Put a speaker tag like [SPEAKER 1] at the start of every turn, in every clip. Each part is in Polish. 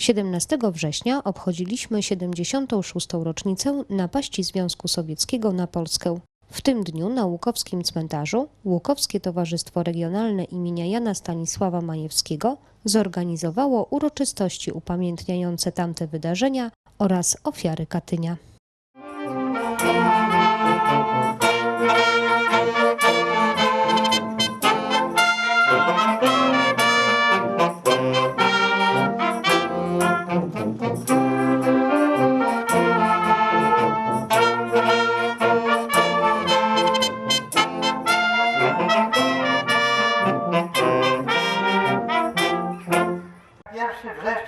[SPEAKER 1] 17 września obchodziliśmy 76. rocznicę napaści Związku Sowieckiego na Polskę. W tym dniu na Łukowskim Cmentarzu Łukowskie Towarzystwo Regionalne imienia Jana Stanisława Majewskiego zorganizowało uroczystości upamiętniające tamte wydarzenia oraz ofiary Katynia.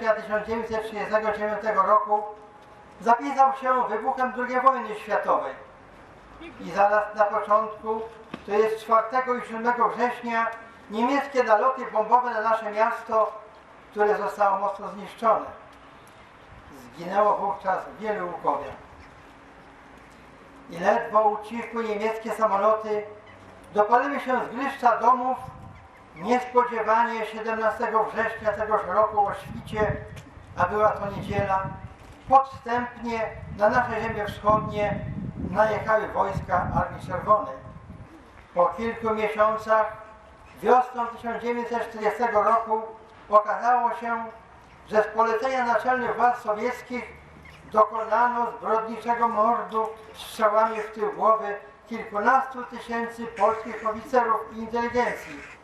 [SPEAKER 2] Września 1939 roku zapisał się wybuchem II wojny światowej. I zaraz na początku, to jest 4 i 7 września, niemieckie naloty bombowe na nasze miasto, które zostało mocno zniszczone. Zginęło wówczas wielu Łukowian. I ledwo ucichły niemieckie samoloty, dopaliły się zgliszcza domów Niespodziewanie 17 września tegoż roku o świcie, a była to niedziela, podstępnie na nasze ziemie wschodnie najechały wojska Armii Czerwonej. Po kilku miesiącach, wiosną 1940 roku, okazało się, że z polecenia naczelnych władz sowieckich dokonano zbrodniczego mordu strzałami w tył głowy kilkunastu tysięcy polskich oficerów i inteligencji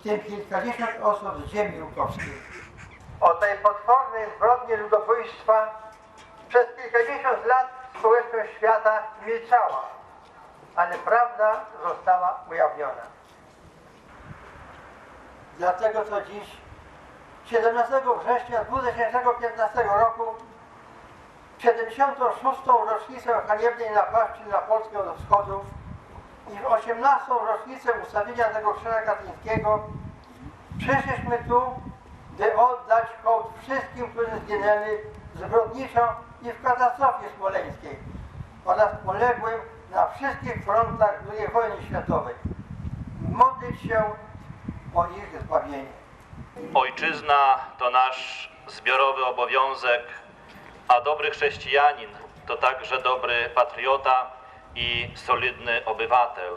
[SPEAKER 2] w tym kilkadziesiąt osób z ziemi łukowskiej. O tej potwornej zbrodni ludobójstwa przez kilkadziesiąt lat społeczność świata milczała, ale prawda została ujawniona. Dlatego to dziś, 17 września 2015 roku, 76. rocznicę haniebnej napaści na Polskę do wschodów w 18. rocznicę ustawienia tego krzyża katyńskiego przyszliśmy tu, by oddać hołd wszystkim, którzy zginęli zbrodniczo i w katastrofie smoleńskiej oraz poległym na wszystkich frontach II wojny światowej. Modlić się o ich zbawienie.
[SPEAKER 3] Ojczyzna to nasz zbiorowy obowiązek, a dobry chrześcijanin to także dobry patriota i solidny obywatel.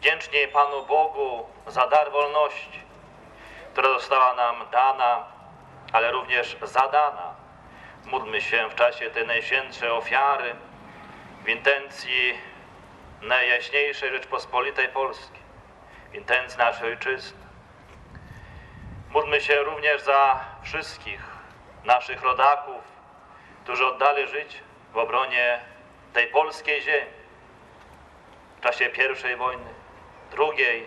[SPEAKER 3] Wdzięcznie Panu Bogu za dar wolności, która została nam dana, ale również zadana. Módlmy się w czasie tej najświętszej ofiary w intencji Najjaśniejszej Rzeczpospolitej Polskiej, w intencji naszej ojczyzny. Módlmy się również za wszystkich naszych rodaków, którzy oddali życie w obronie tej polskiej ziemi w czasie pierwszej wojny, drugiej,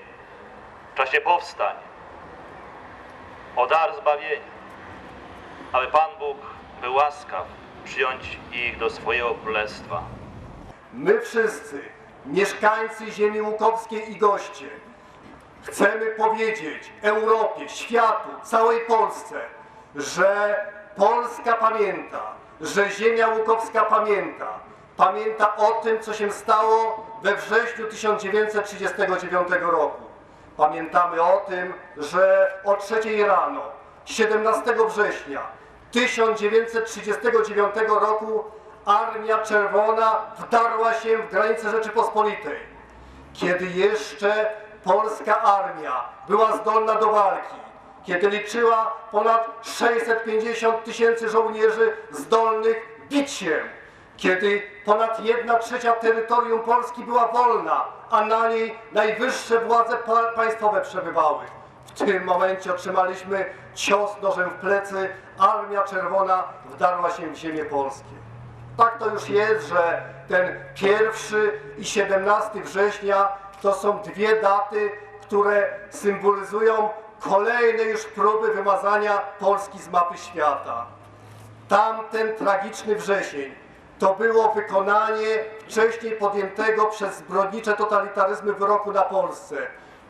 [SPEAKER 3] w czasie powstań, o dar zbawienia, aby Pan Bóg był łaskaw przyjąć ich do swojego królestwa.
[SPEAKER 4] My wszyscy, mieszkańcy ziemi łukowskiej i goście, chcemy powiedzieć Europie, światu, całej Polsce, że Polska pamięta, że ziemia łukowska pamięta. Pamięta o tym, co się stało we wrześniu 1939 roku. Pamiętamy o tym, że o 3 rano, 17 września 1939 roku Armia Czerwona wdarła się w granice Rzeczypospolitej. Kiedy jeszcze polska armia była zdolna do walki, kiedy liczyła ponad 650 tysięcy żołnierzy zdolnych bić się, kiedy ponad jedna trzecia terytorium Polski była wolna, a na niej najwyższe władze pa państwowe przebywały. W tym momencie otrzymaliśmy cios nożem w plecy, Armia Czerwona wdarła się w ziemię polskie. Tak to już jest, że ten pierwszy i 17 września to są dwie daty, które symbolizują kolejne już próby wymazania Polski z mapy świata. Tamten tragiczny wrzesień to było wykonanie wcześniej podjętego przez zbrodnicze totalitaryzmy wyroku na Polsce.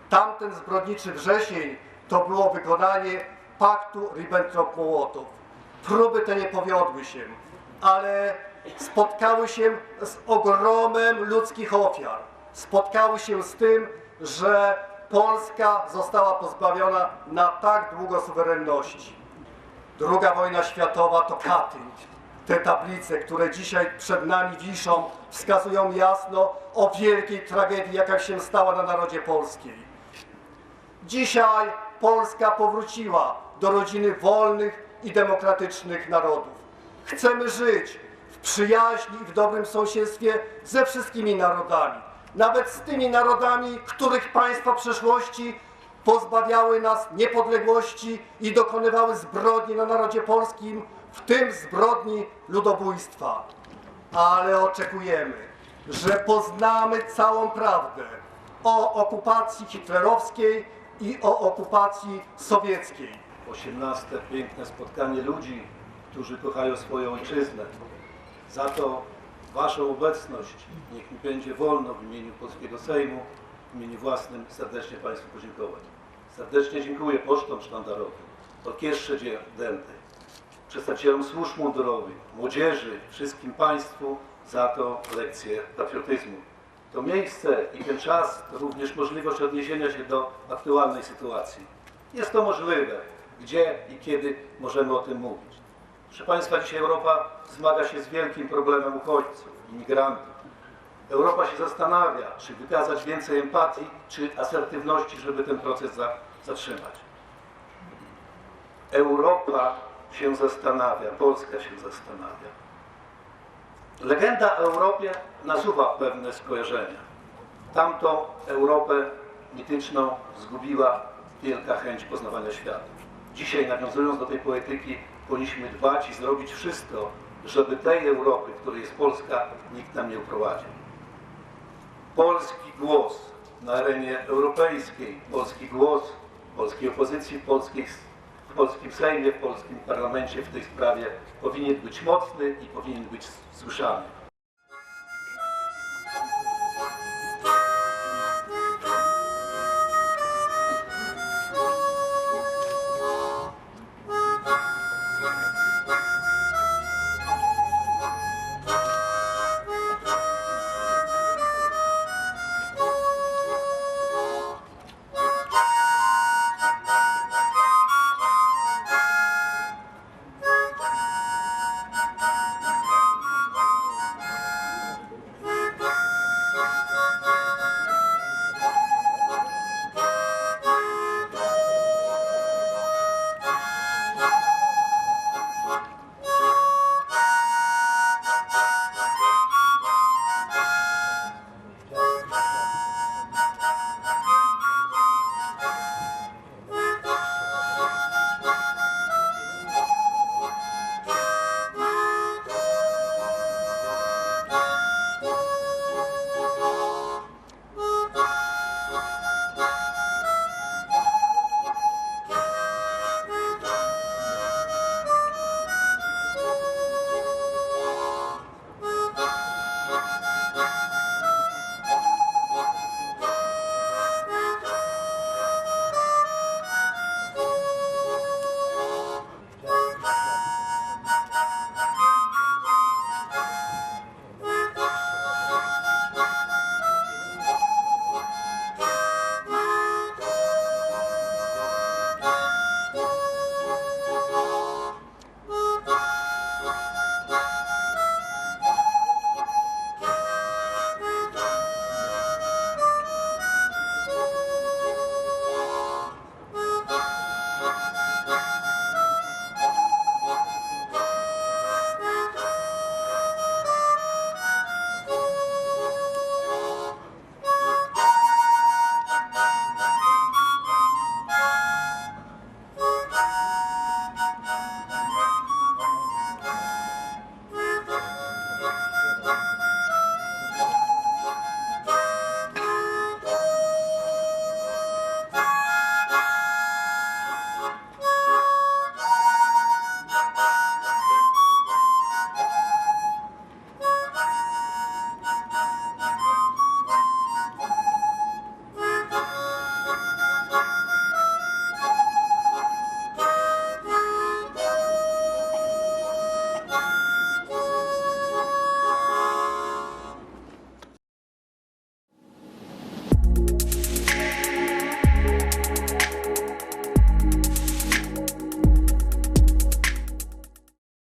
[SPEAKER 4] Tamten zbrodniczy wrzesień to było wykonanie paktu Ribbentrop-Mołotow. Próby te nie powiodły się, ale spotkały się z ogromem ludzkich ofiar. Spotkały się z tym, że Polska została pozbawiona na tak długo suwerenności. Druga wojna światowa to Katyń. Te tablice, które dzisiaj przed nami wiszą, wskazują jasno o wielkiej tragedii, jaka się stała na narodzie polskiej. Dzisiaj Polska powróciła do rodziny wolnych i demokratycznych narodów. Chcemy żyć w przyjaźni i w dobrym sąsiedztwie ze wszystkimi narodami, nawet z tymi narodami, których państwa przeszłości pozbawiały nas niepodległości i dokonywały zbrodni na narodzie polskim, w tym zbrodni ludobójstwa. Ale oczekujemy, że poznamy całą prawdę o okupacji hitlerowskiej i o okupacji sowieckiej.
[SPEAKER 5] 18. piękne spotkanie ludzi, którzy kochają swoją ojczyznę. Za to Waszą obecność niech mi będzie wolno w imieniu Polskiego Sejmu, w imieniu własnym serdecznie Państwu podziękować. Serdecznie dziękuję pocztom sztandarowym, orkiestrze dętej, przedstawicielom służb mundurowych, młodzieży, wszystkim Państwu za to lekcję patriotyzmu. To miejsce i ten czas to również możliwość odniesienia się do aktualnej sytuacji. Jest to możliwe, gdzie i kiedy możemy o tym mówić. Proszę Państwa, dzisiaj Europa zmaga się z wielkim problemem uchodźców, imigrantów. Europa się zastanawia, czy wykazać więcej empatii, czy asertywności, żeby ten proces za, zatrzymać. Europa się zastanawia, Polska się zastanawia. Legenda o Europie nasuwa pewne skojarzenia. Tamtą Europę mityczną zgubiła wielka chęć poznawania świata. Dzisiaj, nawiązując do tej poetyki, powinniśmy dbać i zrobić wszystko, żeby tej Europy, której jest Polska, nikt nam nie uprowadził. Polski głos na arenie europejskiej, polski głos polskiej opozycji w, polskiej, w polskim Sejmie, w polskim parlamencie w tej sprawie powinien być mocny i powinien być słyszany.